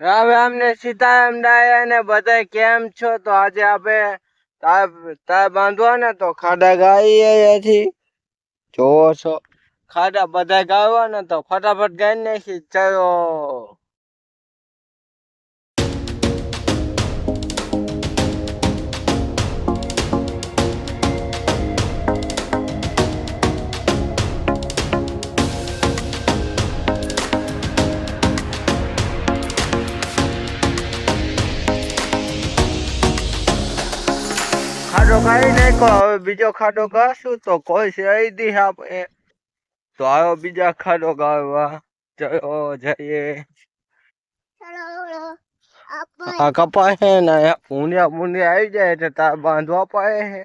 હવે અમને સીતારામ ડાયા ને બધા કેમ છો? તો આજે આપણે તાર બાંધવા ને તો ખાડા ગાઈ જોવો છો. ખાડા બધા ગાવા ને તો ફટાફટ ગાઈ નાખી. ચલો. ખાડો ખાઈ નાખ્યો હવે બીજો ખાડો ગાશું તો કોઈ છે અહીં દી આપણે તો આવ્યો બીજા ખાડો ગાવા ચલો જઈએ આ કપાય છે ને ઊંડિયા મૂંડિયા આવી જાય એટલે તાર બાંધવા પડે છે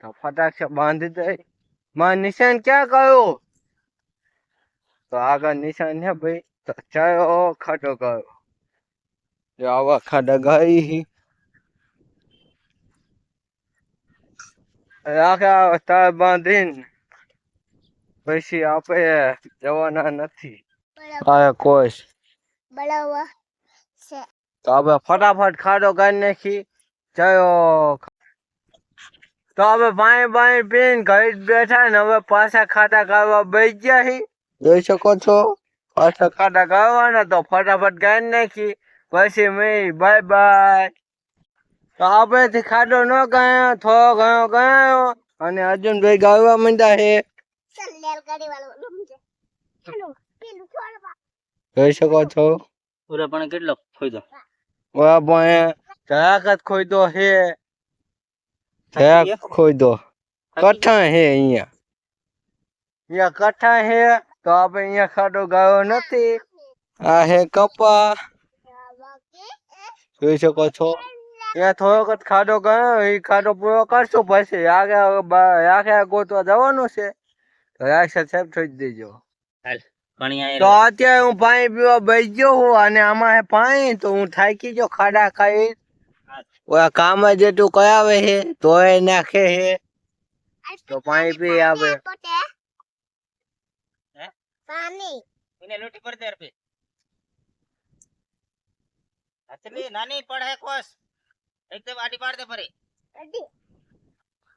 તો ફટાક છે બાંધી દઈ માં નિશાન ક્યાં ગયો? તો આગળ નિશાન છે ભાઈ. તો ચાલો ખાડો ગયો જો આવા ખાડા ગઈ આખા તાર બાંધીને પછી આપણે જવાના નથી. આ કોઈ બરાબર છે. તો હવે ફટાફટ ખાડો કાઢી નાખી. જયો તો હવે પાણી પાણી પીને ઘરે બેઠા ને હવે પાછા ખાતા કાઢવા બેસી ગયા હી. જોઈ શકો છો? પાછા ખાતા કાઢવાના તો ફટાફટ કાઢી નાખી. પછી મેં બાય બાય. તો આપણેથી ખાડો ન ગયો થોડો ઘણો ગયો અને અર્જુનભાઈ ગાવા માંડ્યા છે. ચાલ લેલ ગાડી વાળો રમજે ચાલો પેલું છોડવા જોઈ શકો છો. પૂરા પણ કેટલો ખોઈદો બરાબર જરાક જ ખોઈદો છે. જરાક ખોઈદો કઠા હે અહીંયા. અહીંયા કઠા હે તો આપણે અહીંયા ખાડો ગાયો નથી. આ હે કપા. જોઈ શકો છો. અહીંયા થોડોક જ ખાડો ગયો એ ખાડો પૂરો કરશું પછી આગળ આખે ગોતવા જવાનું છે. તો રાક્ષસ સાહેબ થઈ દેજો. પાણી તો અત્યારે હું પાણી પીવા બેસી ગયો હું અને આમાં પાણી તો હું થાકી ગયો ખાડા ખાઈ. ઓલા કામ જેટલું કરાવે છે તોય નાખે છે. તો પાણી પી આવે. નાની પડે કોસ. એકદમ આડી પાડ દે ફરી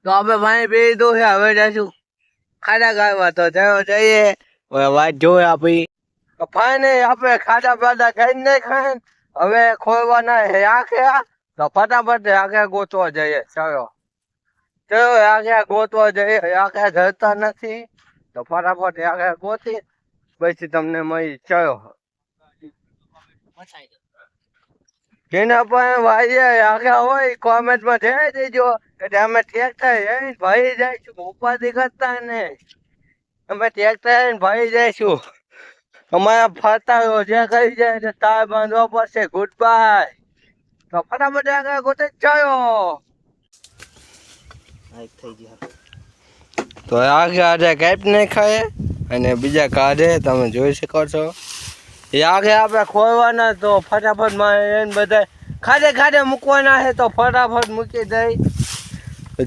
તો આપણે પાણી પી દો છે હવે જઈશું. ખાડા ગાવા તો જયો જઈએ. હવે વાત જોઈ આપી ફાઈને આપણે ખાડા પાડા ખાઈ નહીં ખાઈ હવે ખોલવાના હે આખે તો ફટાફટ આગે ગોતવા જઈએ. ચાલો. ચલો આગે ગોતવા જઈએ. આગે જતા નથી. તો ફટાફટ આગે ગોતી. પછી તમને મળી. ચલો. મચાઈ દે. જેના પણ ભાઈ આગળ હોય કોમેન્ટમાં જણાવી દેજો. કે અમે ટેકતા લઈને ભાઈ જઈશું. ઉપાધિ કરતા ને અમે ટેકતા લઈને ભાઈ જઈશું. અમારા ફરતા જે કરી જાય તાર બાંધવા પડશે. ગુડ બાય તો ફટાફટ આગળ ગોતે થઈ તો આગળ આજે કેપ નહીં ખાય અને બીજા કાઢે તમે જોઈ શકો છો. આગળ આપણે ખોવાના તો ફટાફટમાં એને બધા ખાડે ખાડે મૂકવાના છે તો ફટાફટ મૂકી દઈ.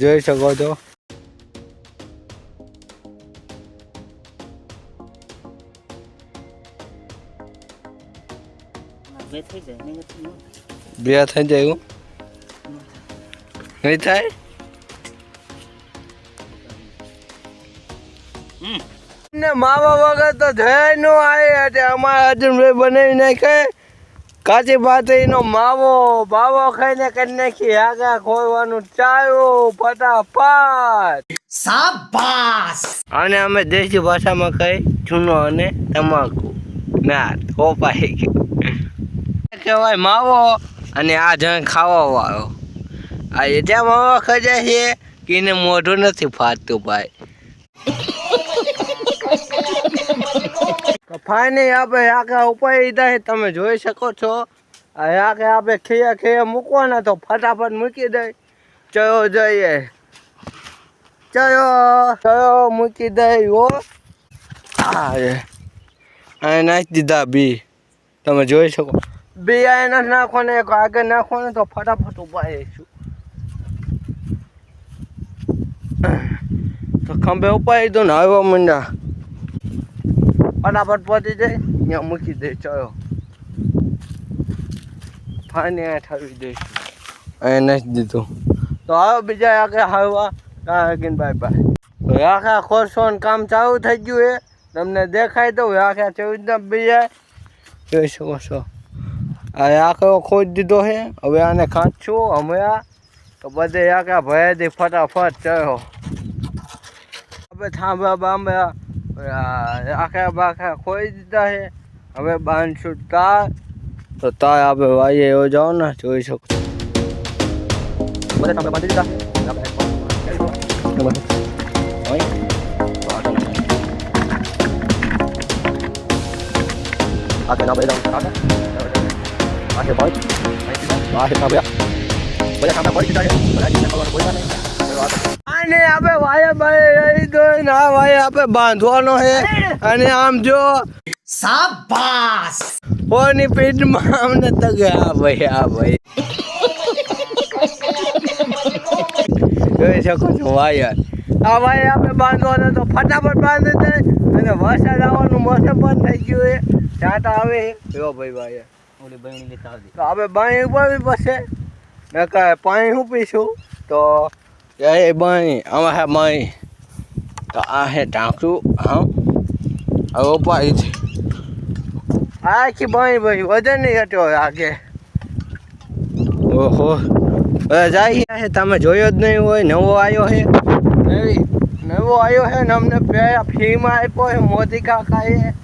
જોઈ શકો છો. બે થઈ જાય તો ન બે થઈ જાય એવું? નહીં થાય? ને માવા વગર તો જય નો આવે. એટલે અમારા અર્જુનભાઈ બનાવી નાખે. કાચી પાતળીનો માવો બાવો ખાઈને કરી નાખી. આગા ખોલવાનું ચાયો ફટાફટ. અને અમે દેશી ભાષામાં કઈ ચૂનો અને તમાકુ. ના થોપાઈ ગયું. કહેવાય માવો અને આ જણ ખાવા વાળો. આ એટલા માવા ખજાય છે કે એને મોઢું નથી ફાટતું ભાઈ. ફાઈને આપણે આખા ઉપાય લીધા તમે જોઈ શકો છો. આખે આપણે ખીયા ખીયા મૂકવાના, તો ફટાફટ મૂકી દઈ ચયો જઈએ. ચયો ચયો મૂકી દઈ હો. આ નાખી દીધા બી. તમે જોઈ શકો. બી આ નથી ને એક આગળ ને તો ફટાફટ રહીશું. તો ખંભે ઉપાડી દો ને, આવ્યો મંડા. ફટાફટ પહોંચી જાય. ત્યાં મૂકી દે ચલો. ફાને ઠરવી દઈશ એ નથી દીધું. તો હવે બીજા આગળ હાલવા. કાકીને બાય બાય. તો આખા ખોરસોન કામ ચાલુ થઈ ગયું એ તમને દેખાય તો આખા ચૌદના બીજા. જોઈ શકો છો. આ આખો ખોજ દીધો છે. હવે આને ખાંચશું હમણાં તો બધે આખા ભયાથી ફટાફટ ચડ્યો હવે થાંભા બાંભા આખા બાખા ખોઈ દીધા છે. હવે બાંધશું તાર તો તાર આપણે વાઈએ એવો જાઓ ને જોઈ શકો બધા બાંધી દીધા. આખે ના બધા આખે ભાઈ. આખે ના બધા બધા થાંભા પડી છે બધા કોઈ નહીં આને આપણે વાયા બાય રહી દો ને વાયા આપણે બાંધવાનો છે. અને આમ જો. સાબાસ ઓની પીઠમાં અમને તગે આ ભાઈ આ ભાઈ. જોઈ શકો છો વાયર આ વાયર આપણે બાંધવાનો તો ફટાફટ બાંધી દે અને વરસાદ આવવાનું મોસમ પણ થઈ ગયું છે. ચાટ આવે. જો ભાઈ વાયર ઓલી બહેણી લેતા આવજે તો આપણે પાણી ઉપાડવી પડશે. નકર પાણી હું પીશું તો આમાં હે પાણી તો આ હે ટાંકું હા હવે ઉપાડી છે આ આખી ભાઈ ભાઈ વજન નહીં હટ્યો આગે ઓહો જાય હે તમે જોયો જ નહીં હોય નવો આવ્યો છે નવી નવો આવ્યો છે ને અમને ફ્રીમાં આપ્યો છે મોદી કાકાએ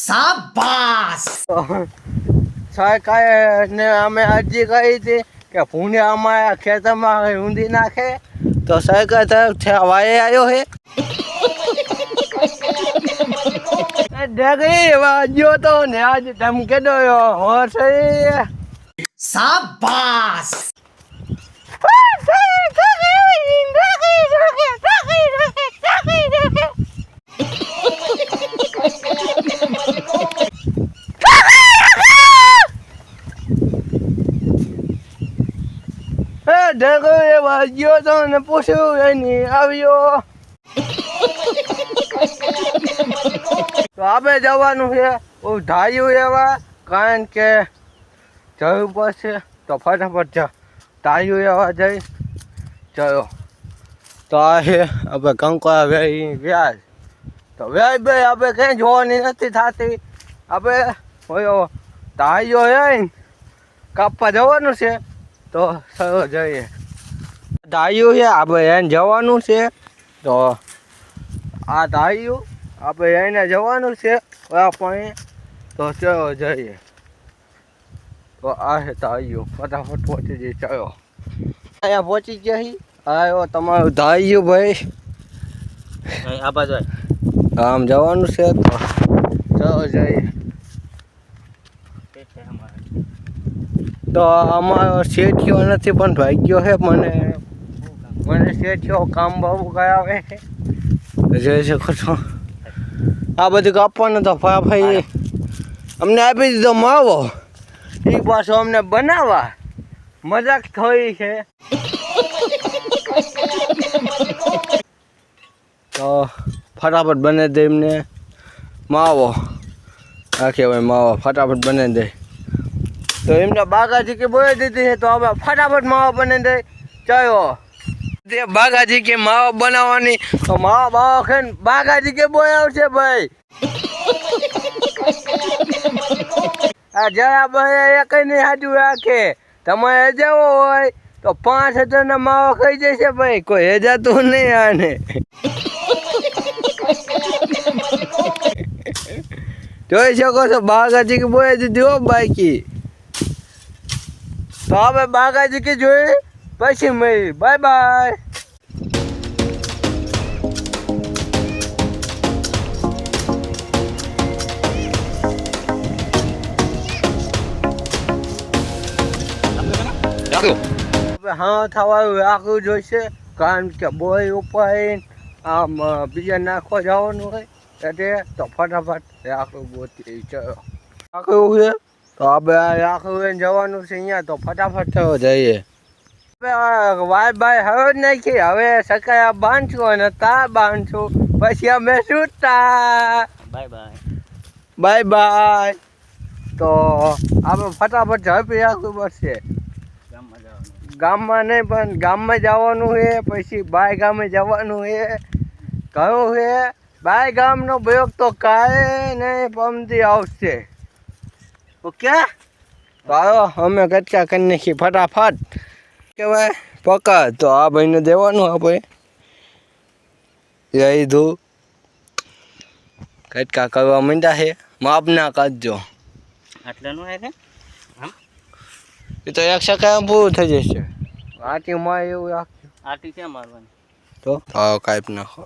સાબાસ સરકારે ને અમે અરજી કરી હતી કે ભૂને અમારા ખેતરમાં ઊંધી નાખે તો સરકાર તરફથી વાયે આવ્યો છે. ડગરી વાજ્યો તો ને આજ ધમકે દો હોશે સાબાસ ડગરી તમને તો ને પૂછ્યું એની, આવ્યો. તો આપણે જવાનું છે ધાર્યું એવા, કારણ કે જવું પડશે. તો ફટાફટ જા. ધાર્યું એવા જઈ. ચલો તો આ છે આપણે કંકવા વ્યાય વ્યાજ. તો વ્યાજ ભાઈ આપણે કંઈ જોવાની નથી થતી. આપણે ઓયો ધાર્યો છે કાપવા જવાનું છે. તો ચલો જઈએ. ધાર્યું છે આપણે એને જવાનું છે. તો આ ધાર્યું આપણે એને જવાનું છે. આપણે તો ચલો જઈએ. તો આ છે ધાર્યું ફટાફટ પહોંચી જઈએ ચલો. અહીંયા પહોંચી ગયા છીએ આવ્યો તમારું ધાર્યું ભાઈ. આમ જવાનું છે તો ચલો જઈએ. તે છે અમારે. તો અમારો શેઠિયો નથી પણ ભાગ્યો છે મને. મને શેઠિયો કામ બહુ કરાવે જોઈ શકો છો આ બધું કાપવાનું તો ભાઈ અમને આપી દીધો માવો. એ પાછો અમને બનાવવા. મજાક થઈ છે. તો ફટાફટ બને દે એમને માવો. આ કહેવાય માવો. ફટાફટ બને દે. તો એમને બાગાજી કે બોલી દીધી છે તો હવે ફટાફટ માવો બને દે. ચાલો. તે બાગાજી કે માવો બનાવવાની? તો માવો બાવો ખાઈને બાગાજી કે બોય આવશે ભાઈ. આ જરા ભાઈ એ કઈ નહીં હાજુ રાખે. તમારે જવો હોય તો પાંચ હજારના માવો ખાઈ જશે ભાઈ. કોઈ હેજાતું નહીં આને. જોઈ શકો છો બાગાજી કે બોય દીધી બાકી. તો હવે બાગાજી કે જોઈ, પછી મળી. Bye bye. હવે હા થવાનું આખું જોઈશે. કારણ કે બોય ઉપર આમ બીજા નાખવા જવાનું હોય એટલે તો ફટાફટ આખું ગોતી ચલો રાખવું છે? તો આપણે આખું જવાનું છે અહીંયા તો ફટાફટ થયો જઈએ. હવે વાય બાય હવે જ નાખી હવે સકાય બાંધશું અને તા બાંધશું પછી અમે છૂટતા બાય બાય. Bye bye. તો આપણે ફટાફટ ઝડપી રાખવું પડશે ગામમાં નહીં, પણ ગામમાં જવાનું છે, પછી બાય ગામે જવાનું છે. કયું છે? બાય ગામનો પ્રયોગ તો કાંઈ નહીં પમતી આવશે. ઓકે? તો અમે કટકા કરી નાખીએ ફટાફટ. કહેવાય પકા તો આ ભાઈને દેવાનું આપણે. જઈ ધું. કટકા કરવા માંડ્યા છે. માપ ના કરજો આટલાનું હે કે? એ તો એક સેકન્ડ પૂરું થઈ જશે. આટીમાં એવું રાખજો આટી ક્યાં મારવાની? તો? હા કાંઈપ નાખો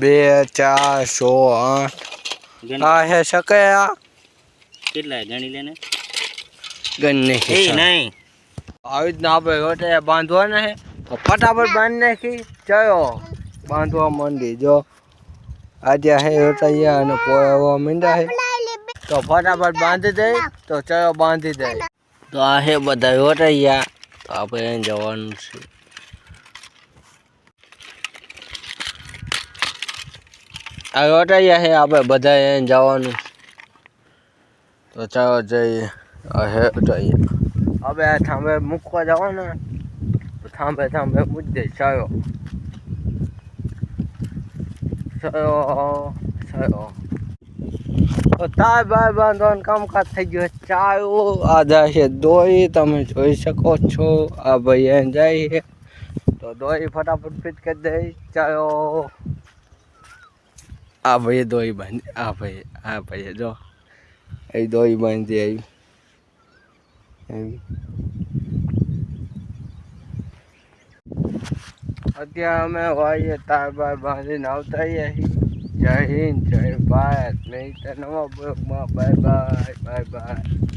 બે ચાર સો આઠ. હે શકે આ કેટલા ગણી લેને ગણ એ નહીં. આવી રીતના આપણે રોટે બાંધવાના છે તો ફટાફટ બાંધી નાખી ચયો બાંધવા માંડી જો. આજે હે રોટૈયા અને પોવા માંડ્યા છે તો ફટાફટ બાંધી દઈ તો ચલો બાંધી દઈ તો આ હે બધા રોટૈયા તો આપણે જવાનું છે. આ રોટૈયા છે આપણે બધા અહીં જવાનું તો ચાલો જઈએ. હે રોટૈયા હવે આ થાંભે મૂકવા જવાના. તો થાંભે થાંભે મૂકી દે, ચાલો. ચાલો ચાલો. તાર બાર બાંધવાનું કામકાજ થઈ ગયું ચાલો આ જાય છે તમે જોઈ શકો છો. આ ભાઈ એમ જાય તો દોરી ફટાફટ ફિટ કરી દે ચાલો આ ભાઈ દોરી બાંધી, આ ભાઈ આ ભાઈ જો. એ દોરી બાંધી આવી અત્યારે અમે વાઈએ તાર બાર બાંધીને આવતા છીએ જય હિન્દ જય ભારત નહીં તો નવા બ્લોગમાં બાય બાય બાય બાય